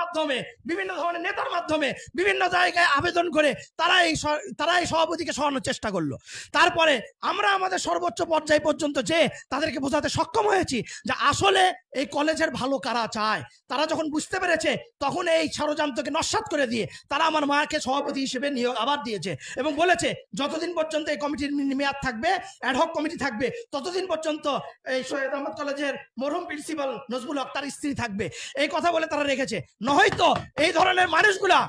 মাধ্যমে, বিভিন্ন ধরনের নেতার মাধ্যমে, বিভিন্ন জায়গায় আবেদন করে তারা এই তারা এই সভাপতিকে সরানোর চেষ্টা করল। তারপরে আমরা আমাদের সর্বোচ্চ পর্যায় পর্যন্ত যে তাদেরকে বোঝাতে সক্ষম হয়েছি যে আসলে এই কলেজের ভালো কারা চায়, তারা যখন বুঝতে পেরেছে, তখন এই ষড়যন্ত্রকে নস্বাত করে দিয়ে তারা আমার মাকে সভাপতি হিসেবে নিয়োগ আবার দিয়েছে এবং বলেছে, যতদিন পর্যন্ত এই কমিটির মেয়াদ থাকবে অ্যাডহক কমিটি থাকবে, ততদিন পর্যন্ত এই সৈয়দ আহমদ কলেজের মরহুম প্রিন্সিপাল নজবুল হক তার স্ত্রী থাকবে। এই কথা বলে তারা রেখেছে। নয়তো এই ধরনের মানুষগুলা,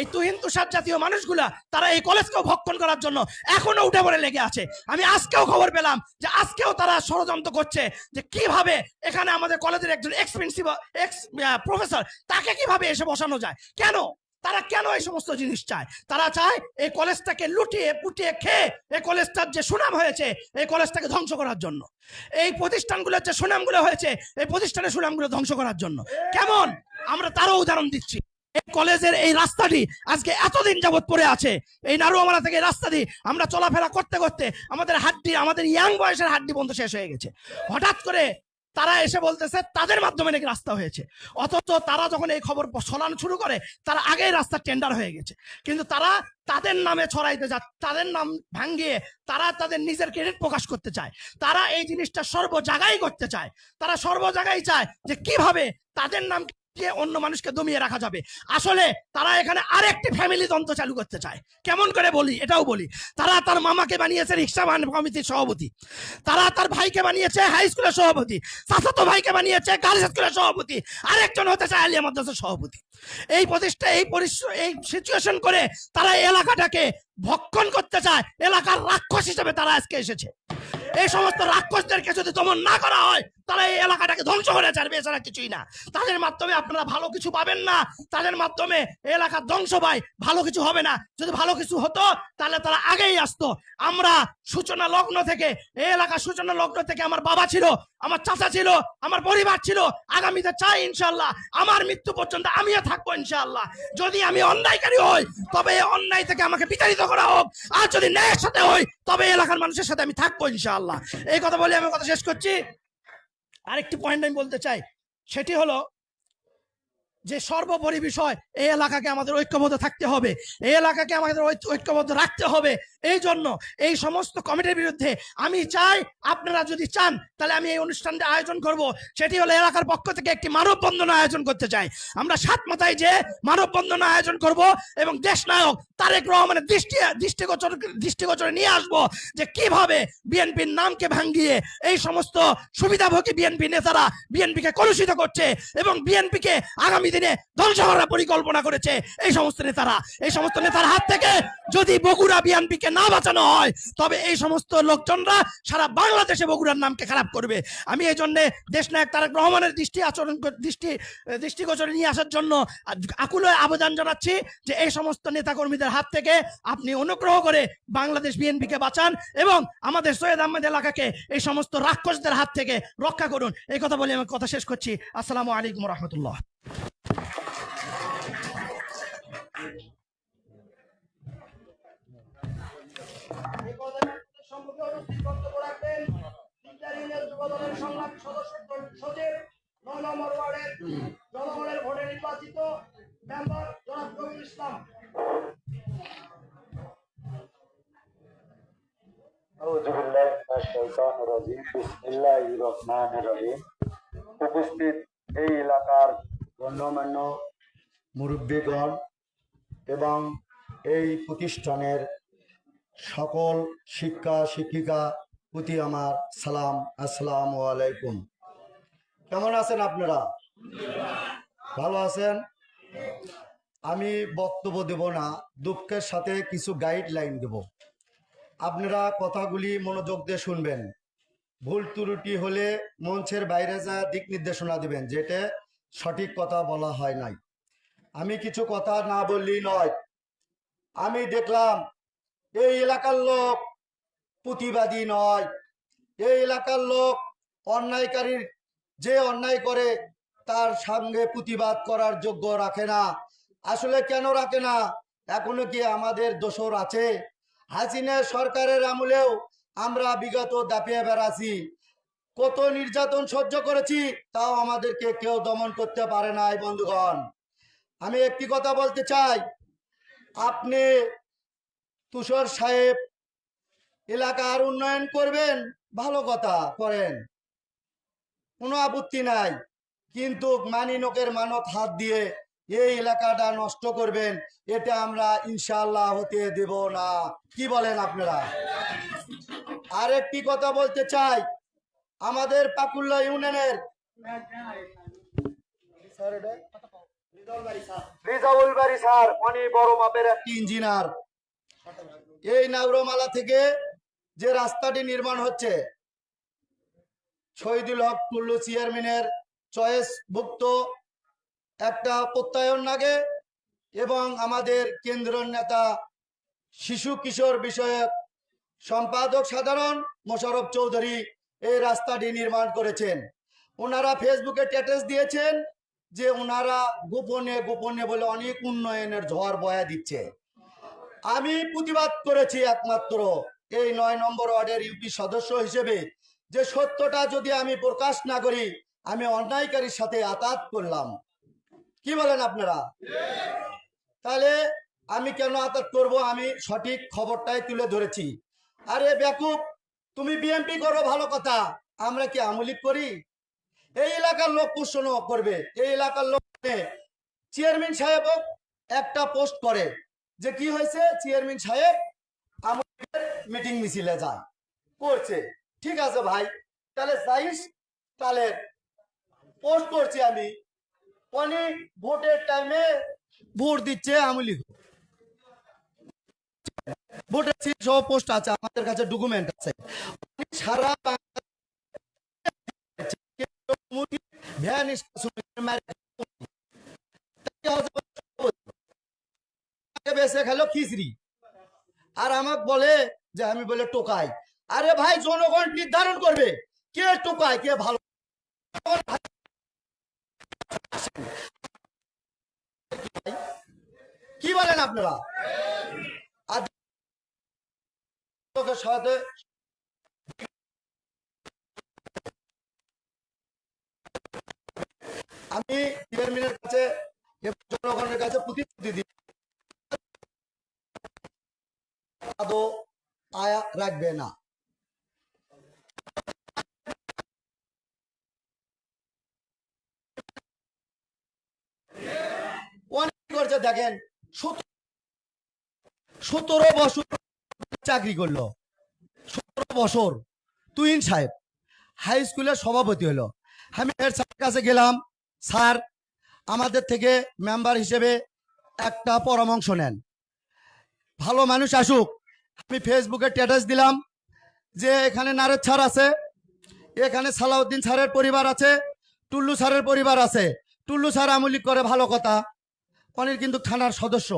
এই তুহিন তুষার জাতীয় মানুষগুলা, তারা এই কলেজকেও ভক্ষণ করার জন্য এখনও উঠে পড়ে লেগে আছে। আমি আজকেও খবর পেলাম যে আজকেও তারা ষড়যন্ত্র করছে যে কীভাবে এখানে আমাদের কলেজের একজন এক্স প্রিন্সিপাল এক্স প্রফেসর তাকে কীভাবে এসে বসানো যায়। কেন? তারা কেন এই সমস্ত জিনিস চায়? তারা চায় এই কলেজটাকে লুটিয়ে, পুটিয়ে খেয়ে এই কলেজটার যে সুনাম হয়েছে, এই কলেজটাকে ধ্বংস করার জন্য। এই প্রতিষ্ঠানগুলোর যে সুনামগুলো হয়েছে, এই প্রতিষ্ঠানের সুনামগুলো ধ্বংস করার জন্য। কেমন? আমরা তারও উদাহরণ দিচ্ছি। এই কলেজের এই রাস্তাটি আজকে এতদিন যাবৎ পড়ে আছে। এই নারুয়ামালা থেকে রাস্তা দিয়ে আমরা চলাফেরা করতে করতে আমাদের হাড্ডি, আমাদের ইয়াং বয়সের হাড্ডি বন্ধ শেষ হয়ে গেছে। হঠাৎ করে তারা এসে বলতেছে, তাদের মাধ্যমে নাকি রাস্তা হয়েছে। অথচ তারা যখন এই খবর ছড়ানো শুরু করে, তারা আগেই রাস্তা টেন্ডার হয়ে গেছে। কিন্তু তারা তাদের নামে ছড়াইতে যা, তাদের নাম ভাঙ্গিয়ে তারা তাদের নিজের ক্রেডিট প্রকাশ করতে চায়। তারা এই জিনিসটা সর্ব জায়গায় করতে চায়। তারা সর্ব জায়গায় চায় যে কীভাবে তাদের নাম যে অন্য মানুষকে দমিয়ে রাখা যাবে। আসলে তারা এখানে আরেকটি ফ্যামিলি তন্ত্র চালু করতে চায়। কেমন করে বলি? এটাও বলি। তারা তার মামাকে বানিয়েছে রিক্সা বান কমিটির সভাপতি। তারা তার ভাইকে বানিয়েছে হাই স্কুলের সভাপতি। চাচাতো ভাইকে বানিয়েছে গার্লস স্কুলের সভাপতি। আরেকজন হতে চায় আলিয়া মাদ্রাসার সভাপতি। এই প্রতিষ্ঠা এই এই সিচুয়েশন করে তারা এলাকাটাকে ভক্ষণ করতে চায়। এলাকার রাক্ষস হিসেবে তারা আজকে এসেছে। এই সমস্ত রাক্ষসদেরকে যদি দমন না করা হয় তারা এই এলাকাটাকে ধ্বংস করে ছাড়বে এছাড়া কিছুই না। তাদের মাধ্যমে আপনারা ভালো কিছু পাবেন না। তাদের মাধ্যমে এই এলাকার ধ্বংস পায় ভালো কিছু হবে না। যদি ভালো কিছু হতো, তাহলে তারা আগেই আসতো। আমরা সূচনা লগ্ন থেকে, এই এলাকার সূচনা লগ্ন থেকে আমার বাবা ছিল, আমার চাচা ছিল, আমার পরিবার ছিল। আগামীতে চাই ইনশাল্লাহ আমার মৃত্যু পর্যন্ত আমিও থাকব ইনশাল্লাহ যদি আমি অন্যায়কারী হই, তবে এই অন্যায় থেকে আমাকে বিতাড়িত করা হোক। আর যদি ন্যায়ের সাথে হই, তবে এলাকার মানুষের সাথে আমি থাকব ইনশাআল্লাহ। এই কথা বলে আমি কথা শেষ করছি। আরেকটি পয়েন্ট আমি বলতে চাই সেটি হলো যে সর্বোপরি বিষয়, এই এলাকাকে আমাদের ঐক্যবদ্ধ থাকতে হবে। এই এলাকাকে আমাদের ঐক্যবদ্ধ রাখতে হবে। এই জন্য এই সমস্ত কমিটির বিরুদ্ধে আমি চাই আপনারা যদি চান, তাহলে আমি এই অনুষ্ঠানটা আয়োজন করব। সেটি হলো এলাকার পক্ষ থেকে একটি মানববন্ধন আয়োজন করতে চাই। আমরা সাত মাথায় যে মানববন্ধন আয়োজন করব এবং দেশ নায়ক তারেক রহমানের দৃষ্টি, দৃষ্টিগোচর, দৃষ্টিগোচরে নিয়ে আসব যে কীভাবে বিএনপির নামকে ভাঙ্গিয়ে এই সমস্ত সুবিধাভোগী বিএনপি নেতারা বিএনপিকে কলুষিত করছে এবং বিএনপিকে আগামী দিনে ধ্বংস করার পরিকল্পনা করেছে এই সমস্ত নেতারা। এই সমস্ত নেতার হাত থেকে যদি বগুড়া বিএনপিকে না বাঁচানো হয়, তবে এই সমস্ত লোকজনরা সারা বাংলাদেশে বগুড়ার নামকে খারাপ করবে। আমি এই জন্য দেশনায়ক তারেক রহমানের দৃষ্টি আচরণ দৃষ্টি দৃষ্টিগোচরে নিয়ে আসার জন্য আকুল আবেদন জানাচ্ছি যে এই সমস্ত নেতাকর্মীদের হাত থেকে আপনি অনুগ্রহ করে বাংলাদেশ বিএনপিকে বাঁচান এবং আমাদের সৈয়দ আহমেদ এলাকাকে এই সমস্ত রাক্ষসদের হাত থেকে রক্ষা করুন। এই কথা বলে আমি কথা শেষ করছি। আসসালামু আলাইকুম রহমতুল্লাহ। জনসংলাপ সদস্য নয় নম্বর ওয়ার্ডের জনগণের ভোটে নির্বাচিত মেম্বার জনাব কবির ইসলাম। উপস্থিত এই এলাকার গণ্যমান্য মুরব্বীগণ এবং এই প্রতিষ্ঠানের সকল শিক্ষা, শিক্ষিকা প্রতি আমার সালাম, আসসালাম আলাইকুম। কেমন আছেন আপনারা? ভালো আছেন? আমি বক্তব্য দেব না, দুঃখের সাথে কিছু গাইডলাইন দেব। আপনারা কথাগুলি মনোযোগ দিয়ে শুনবেন। ভুল ত্রুটি হলে মঞ্চের বাইরে যা দিক নির্দেশনা দিবেন, যেটা সঠিক কথা বলা হয় নাই। আমি কিছু কথা না বললেই নয়। আমি দেখলাম, এই এলাকার লোক প্রতিবাদী নয়। এই এলাকার লোক অন্যায়কারীর যে অন্যায় করে তার সঙ্গে প্রতিবাদ করার যোগ্য রাখে না। আসলে কেন রাখে না? এখনও কি আমাদের দোষর আছে? হাসিনা সরকারের আমলেও আমরা বিগত দাপিয়ে বেড়াছি কত নির্যাতন সহ্য করেছি তাও আমাদেরকে কেউ দমন করতে পারে নাই, বন্ধুগণ। আমি একটি কথা বলতে চাই। আপনি তুষার সাহেব এলাকার উন্নয়ন করবেন, ভালো কথা করেন। কোনো আপত্তি নাই, কিন্তু মানি নোকের মানত হাত দিয়ে এই এলাকাটা নষ্ট করবেন, এটা আমরা ইনশাল্লাহ হতে দেব না। কি বলেন আপনারা? আরেকটি কথা বলতে চাই, আমাদের পাকুল্লা ইউনিয়নের স্যার অনেক বড় মাপের একটি ইঞ্জিনিয়ার। এই নাগরমালা থেকে যে রাস্তাটি নির্মাণ হচ্ছে, শহীদুল হক টুল্লু চেয়ারম্যানের চয়েস ভুক্ত একটা প্রত্যয়ন লাগে এবং আমাদের কেন্দ্র নেতা শিশু কিশোর বিষয়ক সম্পাদক সাধারণ মোশারফ চৌধুরী এই রাস্তাটি নির্মাণ করেছেন। ওনারা ফেসবুকে স্ট্যাটাস দিয়েছেন যে ওনারা গোপনে গোপনে বলে অনেক উন্নয়নের ঝড় বয়া দিচ্ছে। আমি প্রতিবাদ করেছি একমাত্র এই নয় নম্বর ওয়ার্ডের ইউপি সদস্য হিসেবে যে সত্যটা যদি আমি প্রকাশ না করি, আমি অন্যায়কারীর সাথে আতাত করলাম। কি বলেন আপনারা? তাহলে আমি কেন আতাত করব? আমি সঠিক খবরটাই তুলে ধরেছি। আরে বেকুব তুমি বিএমপি করো, ভালো কথা। আমরা কি আমলিক করি? এই এলাকার লোক প্রশ্ন করবে। এই এলাকার লোক চেয়ারম্যান সাহেব একটা পোস্ট করে। যে কি হয়েছে? চেয়ারম্যান সাহেব মিটিং মিছিলে যায়। করছে। ঠিক আছে ভাই তাহলে যাইস তাহলে পোস্ট করছি আমি। অনেক ভোটের টাইমে ভোট দিচ্ছে আমলি ভোটের সহ পোস্ট আছে আমাদের কাছে ডকুমেন্ট আছে। সারা বাংলাদেশে ভ্যান বেসে খেলো খিচড়ি। আর আমাকে বলে যে আমি বলে টোকাই। আরে ভাই, জনগণ নির্ধারণ করবে। কে টোকায়, কে ভালো? কি বলেন আপনারা? আমি চেয়ারম্যানের কাছে, জনগণের কাছে প্রতিশ্রুতি দিই। আদৌ আয়া রাখবে না। দেখেন সতেরো বছর চাকরি করল। সতেরো বছর। তুইন সাহেব হাই স্কুলের সভাপতি হলো। আমি এর কাছে গেলাম স্যার আমাদের থেকে মেম্বার হিসেবে একটা পরামর্শ নেন। ভালো মানুষ আসুক আমি ফেসবুকে স্ট্যাটাস দিলাম যে এখানে নারেদ স্যার আছে, এখানে সালাউদ্দিন স্যারের পরিবার আছে, টুল্লু স্যারের পরিবার আছে। টুল্লু স্যার আমলিক করে ভালো কথা অনেক কিন্তু থানার সদস্য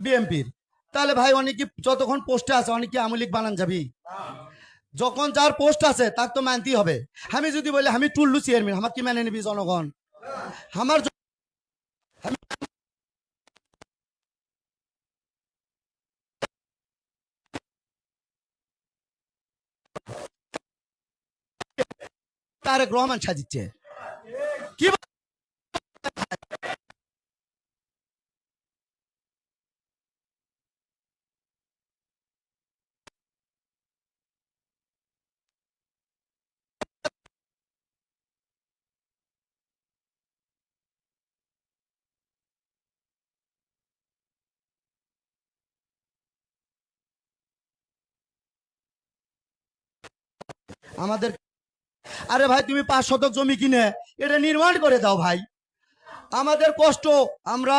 বিএমপির তাহলে ভাই অনেকে যতক্ষণ পোস্টে আছে অনেকে আমলিক বানান যাবি? যখন যার পোস্ট আছে তার তো মানতেই হবে। আমি যদি বলি, আমি টুল্লু চেয়ারম্যান আমার কি মেনে নিবি জনগণ? আমার তারেক রহমান সাজিচ্ছে। কি আমাদের আরে ভাই, তুমি পাঁচ শতক জমি কিনে এটা নির্মাণ করে দাও ভাই। আমাদের কষ্ট, আমরা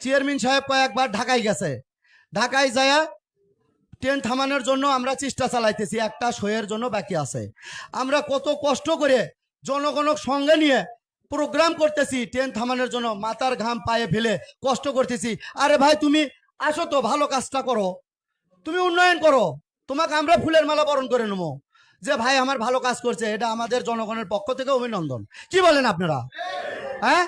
চেয়ারম্যান সাহেব কয়েকবার ঢাকায় গেছে। ঢাকায় যায় ট্রেন থামানোর জন্য আমরা চেষ্টা চালাইতেছি, একটা শোয়ের জন্য বাকি আছে। আমরা কত কষ্ট করে জনগণক সঙ্গে নিয়ে প্রোগ্রাম করতেছি, ট্রেন থামানোর জন্য মাথার ঘাম পায়ে ফেলে কষ্ট করতেছি। আরে ভাই, তুমি আসো তো, ভালো কাজটা করো। তুমি উন্নয়ন করো। তোমাকে আমরা ফুলের মালা বরণ করে নেব। যে ভাই আমার ভালো কাজ করছে, এটা আমাদের জনগণের পক্ষ থেকে অভিনন্দন। কি বলেন আপনারা? হ্যাঁ?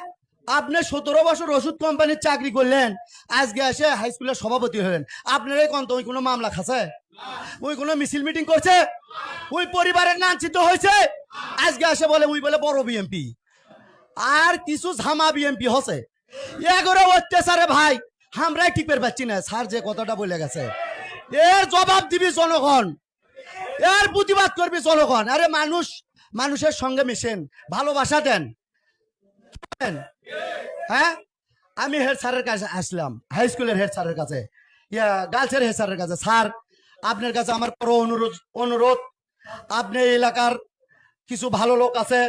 আপনি সতেরো বছর ওষুধ কোম্পানির চাকরি করলেন, আজকে এসে হাই স্কুলের সভাপতি হলেন। আপনার এই কন্ত ওই কোনো মামলা খাসে ওই কোনো মিছিল মিটিং করছে? ওই পরিবারের লাঞ্ছিত হয়েছে? আজকে এসে বলে, ওই বলে বড় বিএমপি আর কিছু ঝামা বিএমপি হসে এগোরে অত্যাচারে ভাই আমরাই টিপের পাচ্ছি না। স্যার যে কথাটা বলে গেছে, এর জবাব দিবি জনগণ। এর প্রতিবাদ করবি জনগণ। আরে মানুষ, মানুষের সঙ্গে মিশেন, ভালোবাসা দেন। হ্যাঁ? আমি হেড স্যারের কাছে আসলাম হাই স্কুলের হেড স্যারের কাছে। ইয়া গার্লসের হেড স্যারের কাছে। স্যার, আপনার কাছে আমার বড় অনুরোধ অনুরোধ। আপনি এলাকার কিছু ভালো লোক আছে,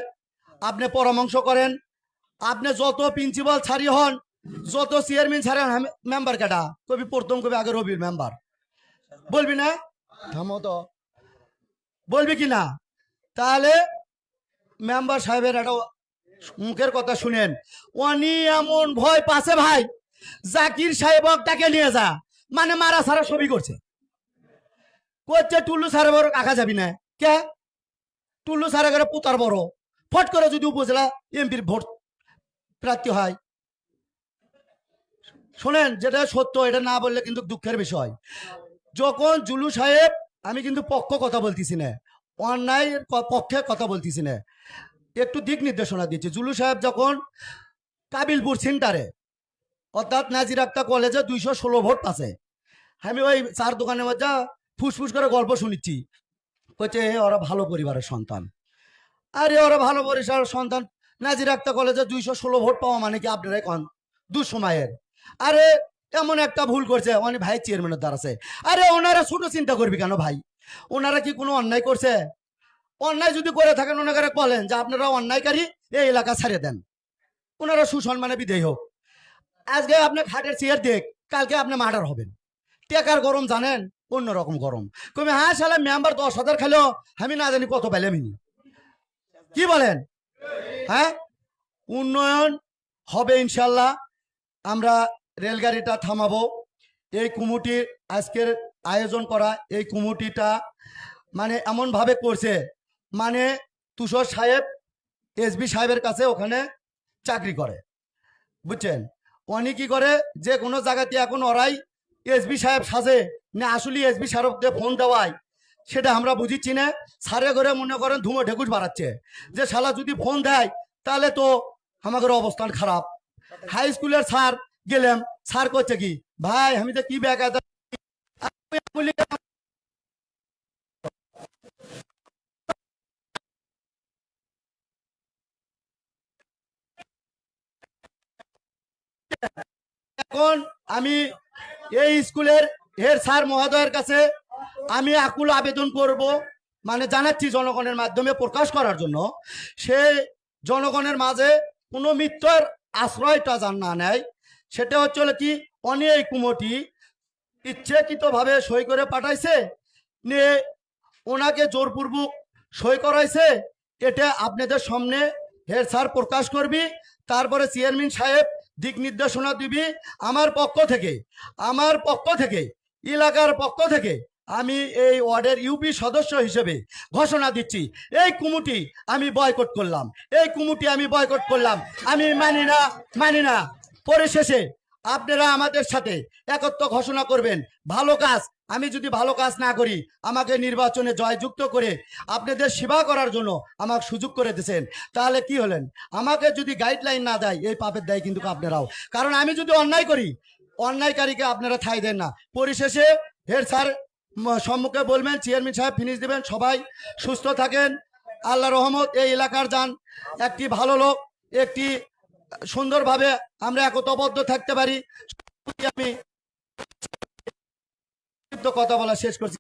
আপনি পরামর্শ করেন। আপনি যত প্রিন্সিপাল ছাড়ি হন, যত চেয়ারম্যান ছাড়েন মেম্বার কাটা কবি প্রথম, কবি আগে রবির মেম্বার বলবি না? থামো তো। বলবি কি না? তাহলে মেম্বার সাহেবের একটা মুখের কথা শুনেন। উনি এমন ভয় পাশে ভাই, জাকির সাহেব তাকে নিয়ে যা মানে মারা সারা ছবি করছে। করছে টুল্লু সাহেব কাকা যাবি না। কে? টুল্লু সাহেব করে পুতার বড়। ফট করে যদি উপজেলা এমপির ভোট প্রার্থী হয়। শোনেন, যেটা সত্য, এটা না বললে কিন্তু দুঃখের বিষয়। যখন জুলু সাহেব আমি কিন্তু পক্ষ কথা বলতেছি না। অন্যায়ের পক্ষে কথা বলতেছি না। একটু দিক নির্দেশনা দিচ্ছি। জুলু সাহেব যখন কাবিলপুর সেন্টারে অর্থাৎ নাজির আক্তা কলেজে দুইশো ষোলো ভোট আছে। আমি ওই চার দোকানের মধ্যে ফুসফুস করে গল্প শুনিচ্ছি "এ, ওরা ভালো পরিবারের সন্তান। আরে ওরা ভালো পরিবারের সন্তান। নাজির আক্তা কলেজে দুইশো ষোলো ভোট পাওয়া মানে কি আপনারাই কন? দুঃসময়ের। আরে এমন একটা ভুল করছে অনেক ভাই চেয়ারম্যানের দ্বারা আছে আরে ওনারা ছোট চিন্তা করবি কেন ভাই? ওনারা কি কোনো অন্যায় করছে? অন্যায় যদি করে থাকেন ওনাকে বলেন যে আপনারা অন্যায়কারী, এই এলাকা ছাড়িয়ে দেন। ওনারা সুসম্মানে বিদেয় হোক। আজকে আপনি খাটের চেয়ার দেখ, কালকে আপনি মার্ডার হবেন। টেকার গরম জানেন, অন্যরকম গরম। কমে হ্যাঁ সালে মেম্বার দশ হাজার খেলেও আমি না জানি কত পেলাম কি বলেন? হ্যাঁ? উন্নয়ন হবে ইনশাল্লাহ। আমরা রেলগাড়িটা থামাবো। এই কুমুটির আজকের আয়োজন করা, এই কুমুটিটা মানে এমনভাবে করছে মানে তুষর সাহেব এসবি সাহেবের কাছে ওখানে চাকরি করে। বুঝছেন? উনি কি করে, যে কোনো জায়গাতে এখন ওরাই এসবি সাহেব সাজে, না আসলে এসবি সাহেবকে ফোন দেওয়ায়, সেটা আমরা বুঝিচ্ছি না। সারে করে মনে করেন ধুমো ঢেকুস বাড়াচ্ছে। যে শালা যদি ফোন দেয়, তাহলে তো আমাদের অবস্থান খারাপ। হাই স্কুলের স্যার গেলাম। স্যার করছে কি? ভাই, আমি তো কি ব্যাগ এখন আমি এই স্কুলের হেড স্যার মহোদয়ের কাছে আমি আকুল আবেদন করব মানে জানাচ্ছি জনগণের মাধ্যমে প্রকাশ করার জন্য। সে জনগণের মাঝে কোনো মিথ্যার আশ্রয়টা যান না নেয়। সেটা হচ্ছে কি অনেক কুমটি ইচ্ছাকৃতভাবে সই করে পাঠাইছে নিয়ে ওনাকে জোরপূর্বক সই করাইছে, এটা আপনাদের সামনে হেড স্যার প্রকাশ করবি, তারপরে চেয়ারম্যান সাহেব দিক নির্দেশনা দিবি আমার পক্ষ থেকে, আমার পক্ষ থেকে, এলাকার পক্ষ থেকে আমি এই ওয়ার্ডের ইউপি সদস্য হিসেবে ঘোষণা দিচ্ছি, এই কুমুটি আমি বয়কট করলাম, এই কুমুটি আমি বয়কট করলাম, আমি মানি না মানি না। পরিশেষে আপনারা আমাদের সাথে একত্র ঘোষণা করবেন। ভালো কাজ, আমি যদি ভালো কাজ না করি, আমাকে নির্বাচনে জয়যুক্ত করে আপনাদের সেবা করার জন্য আমাকে সুযোগ করে দিয়েছেন, তাহলে কি হলেন? আমাকে যদি গাইডলাইন না দেয়, এই পাপের দেয় কিন্তু আপনারাও। কারণ আমি যদি অন্যায় করি, অন্যায়কারীকে আপনারা ঠাই দেন না। পরিশেষে হেড স্যার সম্মুখে বলবেন, চেয়ারম্যান সাহেব ফিনিশ দেবেন, সবাই সুস্থ থাকেন। আল্লাহ রহমত, এই এলাকার যান। একটি ভালো লোক, একটি সুন্দরভাবে আমরা একতাবদ্ধ থাকতে পারি। আমি কথা বলা শেষ করছি।